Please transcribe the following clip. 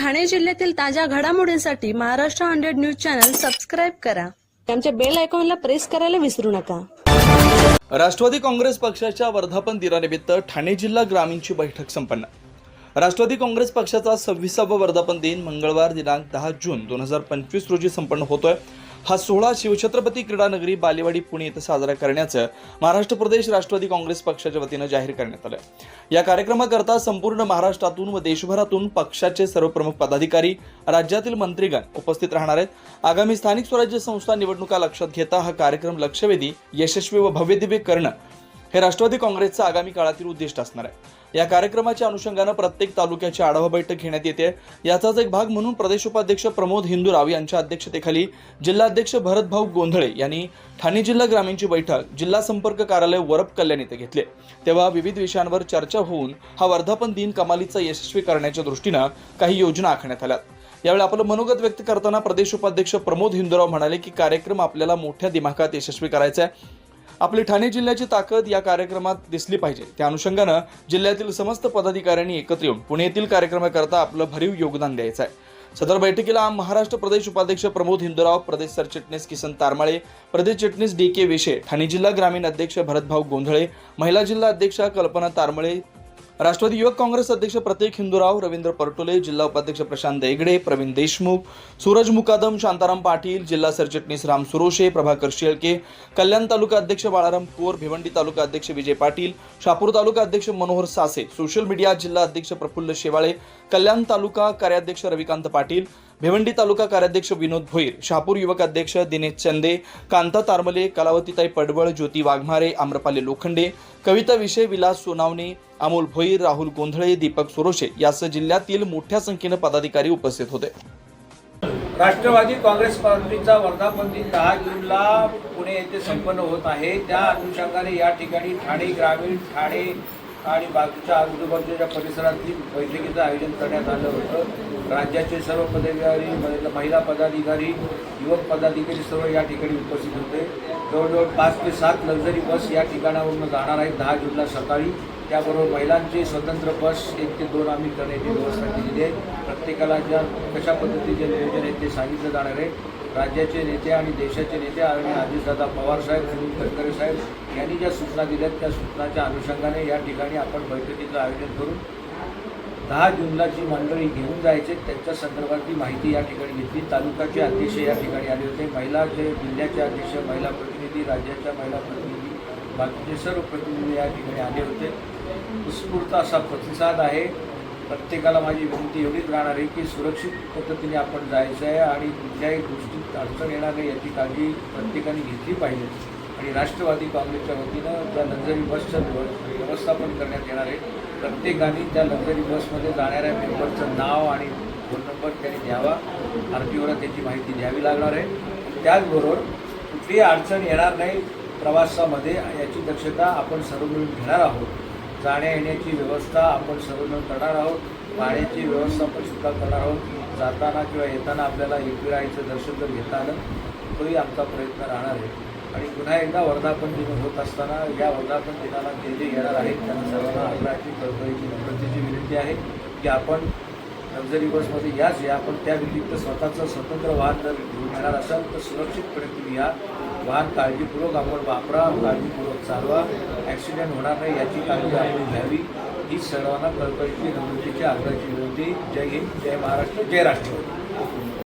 ठाणे जिल्ह्यातील ताज्या घडामोडींसाठी Maharashtra hundred news channel subscribe करा. आमच्या बेल आयकॉनला प्रेस करायला विसरू नका. राष्ट्रवादी काँग्रेस पक्षाच्या वर्धापन दिनानिमित्त ठाणे जिल्हा ग्रामीणची बैठक संपन्न. राष्ट्रवादी काँग्रेस पक्षाचा सव्वीसावा वर्धापन दिन मंगळवार दिनांक दहा जून दोन हजार पंचवीस रोजी संपन्न होतोय. हा सोहळा शिवछत्रपती क्रीडा नगरी बालेवाडी पुणे इथं साजरा करण्याचं महाराष्ट्र प्रदेश राष्ट्रवादी काँग्रेस पक्षाच्या वतीनं जाहीर करण्यात आलं. या कार्यक्रमाकरता संपूर्ण महाराष्ट्रातून व देशभरातून पक्षाचे सर्व प्रमुख पदाधिकारी राज्यातील मंत्रीगण उपस्थित राहणार आहेत. आगामी स्थानिक स्वराज्य संस्था निवडणुका लक्षात घेता हा कार्यक्रम लक्षवेधी यशस्वी व भव्यदिव्य करणं हे राष्ट्रवादी काँग्रेसचं आगामी काळातील उद्दिष्ट असणार आहे. या कार्यक्रमाच्या अनुषंगानं प्रत्येक तालुक्याची आढावा बैठक घेण्यात येते. याचाच एक भाग म्हणून प्रदेश उपाध्यक्ष प्रमोद हिंदूराव यांच्या अध्यक्षतेखाली जिल्हाध्यक्ष भरतभाऊ गोंधळे यांनी ठाणे जिल्हा ग्रामीणची बैठक जिल्हा संपर्क कार्यालय वरप कल्याण येथे घेतले. तेव्हा विविध विषयांवर चर्चा होऊन हा वर्धापन दिन कमालीचा यशस्वी करण्याच्या दृष्टीनं काही योजना आखण्यात आल्या यावेळी आपलं मनोगत व्यक्त करताना प्रदेश उपाध्यक्ष प्रमोद हिंदूराव म्हणाले की कार्यक्रम आपल्याला मोठ्या दिमाखात यशस्वी करायचा आहे. आपली ठाणे जिल्ह्याची ताकद या कार्यक्रमात दिसली पाहिजे. त्या अनुषंगानं जिल्ह्यातील समस्त पदाधिकाऱ्यांनी एकत्र येऊन पुणे येथील कार्यक्रमाकरता आपलं भरीव योगदान द्यायचं आहे. सदर बैठकीला महाराष्ट्र प्रदेश उपाध्यक्ष प्रमोद हिंदूराव प्रदेश सरचिटणीस किसन तारमाळे प्रदेश चिटणीस डी के विशे ठाणे जिल्हा ग्रामीण अध्यक्ष भरतभाऊ गोंधळे महिला जिल्हा अध्यक्षा कल्पना तारमळे राष्ट्रवादी युवक काँग्रेस अध्यक्ष प्रतीक हिंदूराव रवींद्र परटोले जिल्हा उपाध्यक्ष प्रशांत देगडे प्रवीण देशमुख सूरज मुकादम शांताराम पाटील जिल्हा सरचिटणीस राम सुरोशे प्रभाकर शेळके कल्याण तालुका अध्यक्ष बाळाराम कोर भिवंडी तालुका अध्यक्ष विजय पाटील शापूर तालुका अध्यक्ष मनोहर सासे सोशल मीडिया जिल्हा अध्यक्ष प्रफुल्ल शेवाळे कल्याण तालुका कार्याध्यक्ष रविकांत पाटील भिवंडी तालुका कार्याध्यक्ष विनोद भोईर शहापूर युवक अध्यक्ष दिनेश चंदे कांता तारमले कलावतीताई पडवळ ज्योती वाघमारे आम्रपाली लोखंडे कविता विषय विलास सोनावणे अमोल भोईर राहुल गोंधळे दीपक सुरोशे यासह जिल्ह्यातील मोठ्या संख्येनं पदाधिकारी उपस्थित होते. राष्ट्रवादी काँग्रेस पार्टीचा वर्धापन दिन दहा जूनला पुणे येथे संपन्न होत आहे. त्या अनुषंगाने या ठिकाणी ठाणे ग्रामीण ठाणे आणि बाकीच्या आजूबाजूच्या परिसरातील बैठकीचं आयोजन करण्यात आलं होतं राज्याचे सर्व पदाधिकारी महिला पदाधिकारी युवक पदाधिकारी सर्व या ठिकाणी उपस्थित होते. जवळजवळ पाच ते सात लक्झरी बस या ठिकाणावरून जाणार आहेत दहा जूनला सकाळी. त्याबरोबर महिलांची स्वतंत्र बस एक ते दोन आम्ही करण्याची व्यवस्था केलेली आहे. प्रत्येकाला ज्या कशा पद्धतीचे नियोजन आहे ते सांगितलं जाणार आहे. राज्याचे नेते आणि देशाचे नेते आणि अजितदादा पवार साहेब सुनील तटकरे साहेब यांनी ज्या सूचना दिल्यात त्या सूचनाच्या अनुषंगाने या ठिकाणी आपण बैठकीचं आयोजन करून दहा जूनला जी मंडळी घेऊन जायचे. त्यांच्या संदर्भातली माहिती या ठिकाणी घेतली. तालुक्याचे अध्यक्ष या ठिकाणी आले होते. महिलाचे जिल्ह्याचे अध्यक्ष महिला प्रतिनिधी राज्याच्या महिला प्रतिनिधी बाकीचे सर्व प्रतिनिधी या ठिकाणी आले होते उत्स्फूर्त असा प्रतिसाद आहे. प्रत्येकाला माझी विनंती एवढीच राहणार आहे की सुरक्षित पद्धतीने आपण जायचं आहे आणि कुठल्याही गोष्टीत अडचण येणार नाही याची काळजी प्रत्येकाने घेतली पाहिजे. आणि राष्ट्रवादी काँग्रेसच्या वतीनं त्या लक्झरी बसचं व्यवस्थापन करण्यात येणार आहे प्रत्येकाने त्या लक्झरी बसमध्ये जाणाऱ्या मेंबरचं नाव आणि फोन नंबर त्यांनी द्यावा. आर टी ओला त्याची माहिती द्यावी लागणार आहे. त्याचबरोबर कुठलीही अडचण येणार नाही प्रवासामध्ये याची दक्षता आपण सर्व मिळून घेणार आहोत. जाण्या येण्याची व्यवस्था आपण सर्व मिळून करणार आहोत. पाण्याची व्यवस्था पण सुद्धा करणार आहोत. जाताना किंवा येताना आपल्याला एकविराईचं दर्शन जर घेता आलं तोही आमचा प्रयत्न राहणार आहे. आणि पुन्हा एकदा वर्धापन दिन होत असताना या वर्धापन दिनाला जे जे येणार आहेत त्यांना सर्वांना आग्रहाची कळकळीची नम्रतेची विनंती आहे की आपण लक्झरी बसमध्ये याच या पण त्या व्यतिरिक्त स्वतःचं स्वतंत्र वाहन जर घेऊन येणार असाल तर सुरक्षितपणे तुम्ही या वाहन काळजीपूर्वक आपण वापरा काळजीपूर्वक चालवा. ॲक्सिडेंट होणार नाही याची काळजी आपण घ्यावी. ही सर्वांना कळकळीची नम्रतेची आग्रहाची विनंती. जय हिंद जय महाराष्ट्र जय राष्ट्रवादी.